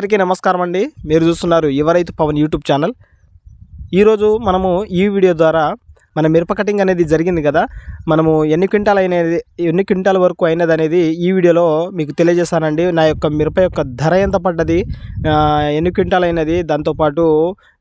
అందరికీ నమస్కారం అండి. మీరు చూస్తున్నారు యువరైతు పవన్ యూట్యూబ్ ఛానల్. ఈరోజు మనము ఈ వీడియో ద్వారా మన మిరప కటింగ్ అనేది జరిగింది కదా మనము ఎన్ని క్వింటాల్ అయినది ఎన్ని క్వింటాల్ వరకు అయినది అనేది ఈ వీడియోలో మీకు తెలియజేస్తానండి. నా యొక్క మిరప యొక్క ధర ఎంత పడ్డది ఎన్ని క్వింటాల్ అయినది దాంతోపాటు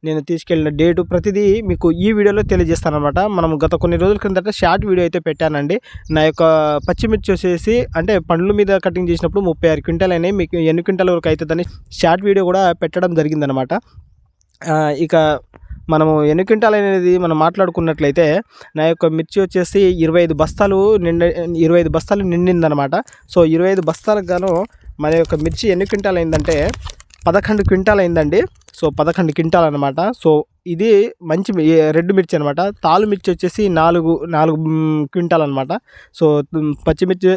నేను తీసుకెళ్ళిన డేటు ప్రతిదీ మీకు ఈ వీడియోలో తెలియజేస్తానమాట మనం గత కొన్ని రోజుల క్రిందట షార్ట్ వీడియో అయితే పెట్టానండి. నా యొక్క పచ్చిమిర్చి వచ్చేసి అంటే పండ్ల మీద కటింగ్ చేసినప్పుడు ముప్పై ఆరు క్వింటాల్ అయినాయి మీకు ఎన్ని క్వింటాల్ వరకు అవుతుందని షార్ట్ వీడియో కూడా పెట్టడం జరిగిందనమాట ఇక మనము ఎన్ని క్వింటాల్ అనేది మనం మాట్లాడుకున్నట్లయితే నా యొక్క మిర్చి వచ్చేసి ఇరవై ఐదు బస్తాలు నిండ ఇరవై ఐదు బస్తాలు నిండిందనమాట సో ఇరవై ఐదు బస్తాలకు గాను మన యొక్క మిర్చి ఎన్ని క్వింటాల్ అయిందంటే పదకొండు క్వింటాల్ అయిందండి. సో పదకొండు క్వింటాల్ అనమాట సో ఇది మంచి రెడ్ మిర్చి అనమాట తాలు మిర్చి వచ్చేసి నాలుగు నాలుగు మ్, క్వింటాల్ అనమాట సో పచ్చిమిర్చి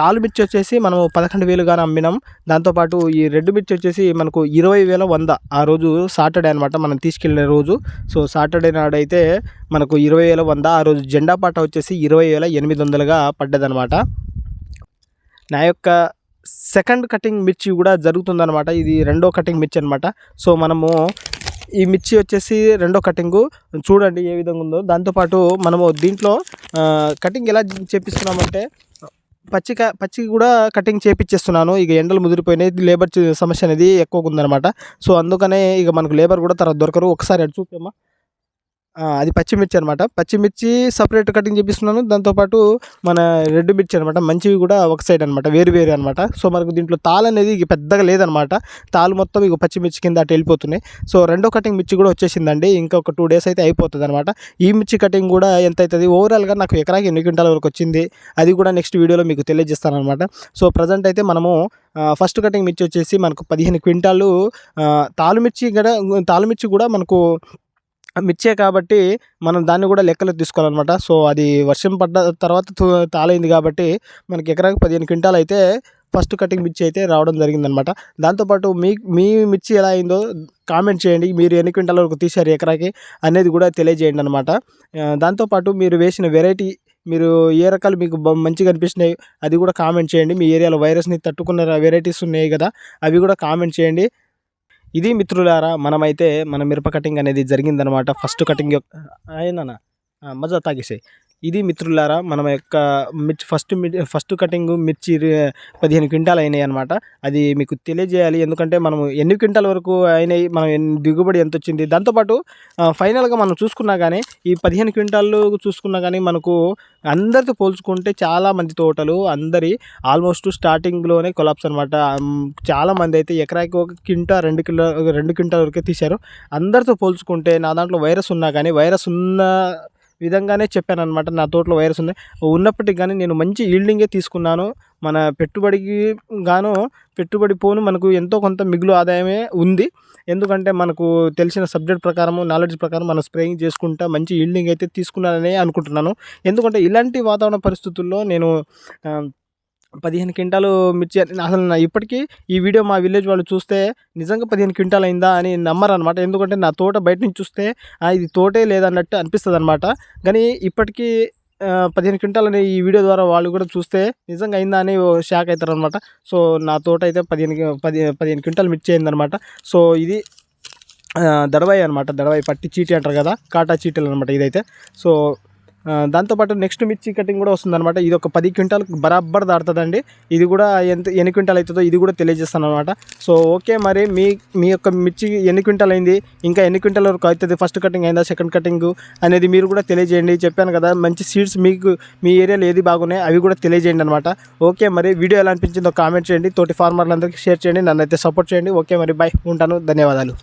తాలు మిర్చి వచ్చేసి మనం పదకొండు వేలుగానే అమ్మినాం. దాంతోపాటు ఈ రెడ్ మిర్చి వచ్చేసి మనకు ఇరవై వేల వంద ఆ రోజు సాటర్డే అనమాట మనం తీసుకెళ్ళిన రోజు. సో సాటర్డే నాడైతే మనకు ఇరవై వేల వంద ఆ రోజు జెండా పాట వచ్చేసి ఇరవై వేల ఎనిమిది వందలుగా పడ్డదనమాట నా యొక్క సెకండ్ కటింగ్ మిర్చి కూడా జరుగుతుందనమాట ఇది రెండో కటింగ్ మిర్చి అనమాట సో మనము ఈ మిర్చి వచ్చేసి రెండో కటింగు. చూడండి ఏ విధంగా ఉందో. దాంతోపాటు మనము దీంట్లో కటింగ్ ఎలా చేపిస్తున్నామంటే పచ్చిక పచ్చి కూడా కటింగ్ చేపిచ్చేస్తున్నాను. ఇక ఎండలు ముదిరిపోయినాయి. లేబర్ సమస్య అనేది ఎక్కువగా ఉందన్నమాట. సో అందుకనే ఇక మనకు లేబర్ కూడా తర్వాత దొరకరు. ఒకసారి అటు చూపేమా అది పచ్చిమిర్చి అనమాట పచ్చిమిర్చి సపరేట్ కటింగ్ చేపిస్తున్నాను. దాంతోపాటు మన రెడ్ మిర్చి అనమాట మంచివి కూడా ఒక సైడ్ అనమాట వేరు వేరు అనమాట సో మనకు దీంట్లో తాలు అనేది ఇక పెద్దగా లేదనమాట తాలు మొత్తం ఇక పచ్చిమిర్చి కింద అటు వెళ్ళిపోతున్నాయి. సో రెండో కటింగ్ మిర్చి కూడా వచ్చేసిందండి. ఇంకొక టూ డేస్ అయితే అయిపోతుంది అనమాట ఈ మిర్చి కటింగ్ కూడా ఎంత అవుతుంది? ఓవరాల్గా నాకు ఎకరాకి ఎన్ని క్వింటాల వరకు వచ్చింది? అది కూడా నెక్స్ట్ వీడియోలో మీకు తెలియజేస్తాను అనమాట సో ప్రజెంట్ అయితే మనము ఫస్ట్ కటింగ్ మిర్చి వచ్చేసి మనకు పదిహేను క్వింటాలు ఆ, తాలుమిర్చి కూడా తాలుమిర్చి కూడా మనకు మిర్చే కాబట్టి మనం దాన్ని కూడా లెక్కలో తీసుకోవాలన్నమాట. సో అది వర్షం పడ్డ తర్వాత తు- కాబట్టి మనకి ఎకరాకి పదిహేను క్వింటాలు అయితే ఫస్ట్ కటింగ్ మిర్చి అయితే రావడం జరిగిందనమాట దాంతోపాటు మీ మీ మిర్చి ఎలా అయిందో కామెంట్ చేయండి. మీరు ఎన్ని క్వింటాల వరకు తీశారు ఎకరాకి అనేది కూడా తెలియజేయండి అనమాట దాంతోపాటు మీరు వేసిన వెరైటీ మీరు ఏ రకాలు మీకు మంచిగా అనిపిస్తున్నాయి అది కూడా కామెంట్ చేయండి. మీ ఏరియాలో వైరస్ని తట్టుకున్న వెరైటీస్ ఉన్నాయి కదా అవి కూడా కామెంట్ చేయండి. ఇది మిత్రులారా మనమైతే మన మిరప కటింగ్ అనేది జరిగిందనమాట ఫస్ట్ కటింగ్ యొక్క అయినా మజా తాగేసాయి. ఇది మిత్రులారా మన యొక్క మిర్చి ఫస్ట్ ఫస్ట్ కటింగ్ మిర్చి పదిహేను క్వింటాలు అయినాయి అనమాట అది మీకు తెలియజేయాలి. ఎందుకంటే మనము ఎన్ని క్వింటాల్ వరకు అయినాయి మనం దిగుబడి ఎంత వచ్చింది. దాంతోపాటు ఫైనల్గా మనం చూసుకున్నా కానీ ఈ పదిహేను క్వింటాలు చూసుకున్నా కానీ మనకు అందరితో పోల్చుకుంటే చాలా మంది తోటలు అందరి ఆల్మోస్ట్ స్టార్టింగ్లోనే కొలాప్స్ అనమాట చాలా మంది అయితే ఎకరాకి ఒక క్వింటా రెండు కిలో రెండు క్వింటాల వరకే తీశారు. అందరితో పోల్చుకుంటే నా దాంట్లో వైరస్ ఉన్నా కానీ వైరస్ ఉన్న విధంగానే చెప్పాను అనమాట నా తోటలో వైరస్ ఉంది. ఉన్నప్పటికీ కానీ నేను మంచి ఈల్డింగే తీసుకున్నాను. మన పెట్టుబడికి గాను పెట్టుబడి పోను మనకు ఎంతో కొంత మిగులు ఆదాయమే ఉంది. ఎందుకంటే మనకు తెలిసిన సబ్జెక్ట్ ప్రకారము నాలెడ్జ్ ప్రకారం మనం స్ప్రేయింగ్ చేసుకుంటా మంచి ఈల్డింగ్ అయితే తీసుకున్నానని అనుకుంటున్నాను. ఎందుకంటే ఇలాంటి వాతావరణ పరిస్థితుల్లో నేను పదిహేను క్వింటాలు మిర్చి అసలు నా ఇప్పటికీ ఈ వీడియో మా విలేజ్ వాళ్ళు చూస్తే నిజంగా పదిహేను క్వింటాల్ అయిందా అని నమ్మరు అనమాట ఎందుకంటే నా తోట బయట నుంచి చూస్తే ఇది తోటే లేదన్నట్టు అనిపిస్తుంది అనమాట కానీ ఇప్పటికీ పదిహేను క్వింటాల్ అనే ఈ వీడియో ద్వారా వాళ్ళు కూడా చూస్తే నిజంగా అయిందా అని ఓ షాక్ అవుతారు అనమాట సో నా తోట అయితే పదిహేను పది పదిహేను క్వింటాల్ మిర్చి అయిందనమాట సో ఇది దడవాయి అనమాట దడవాయి పట్టి చీటీ అంటారు కదా కాటా చీటీలు అనమాట ఇదైతే. సో దాంతోపాటు నెక్స్ట్ మిర్చి కటింగ్ కూడా వస్తుందన్నమాట. ఇది ఒక పది క్వింటాల్ బరాబర్ దాడుతుందండి ఇది కూడా ఎంత ఎన్ని క్వింటాల్ అవుతుందో ఇది కూడా తెలియజేస్తాను అనమాట సో ఓకే మరి మీ మీ యొక్క మిర్చి ఎన్ని క్వింటాల్ అయింది? ఇంకా ఎన్ని క్వింటాల్ వరకు అవుతుంది? ఫస్ట్ కటింగ్ అయిందా? సెకండ్ కటింగ్ అనేది మీరు కూడా తెలియజేయండి. చెప్పాను కదా మంచి సీడ్స్ మీకు మీ ఏరియాలో ఏది బాగున్నాయి అవి కూడా తెలియజేయండి అనమాట ఓకే మరి వీడియో ఎలా అనిపించిందో కామెంట్ చేయండి. తోటి ఫార్మర్లందరికీ షేర్ చేయండి. నన్ను అయితే సపోర్ట్ చేయండి. ఓకే మరి బాయ్ ఉంటాను. ధన్యవాదాలు.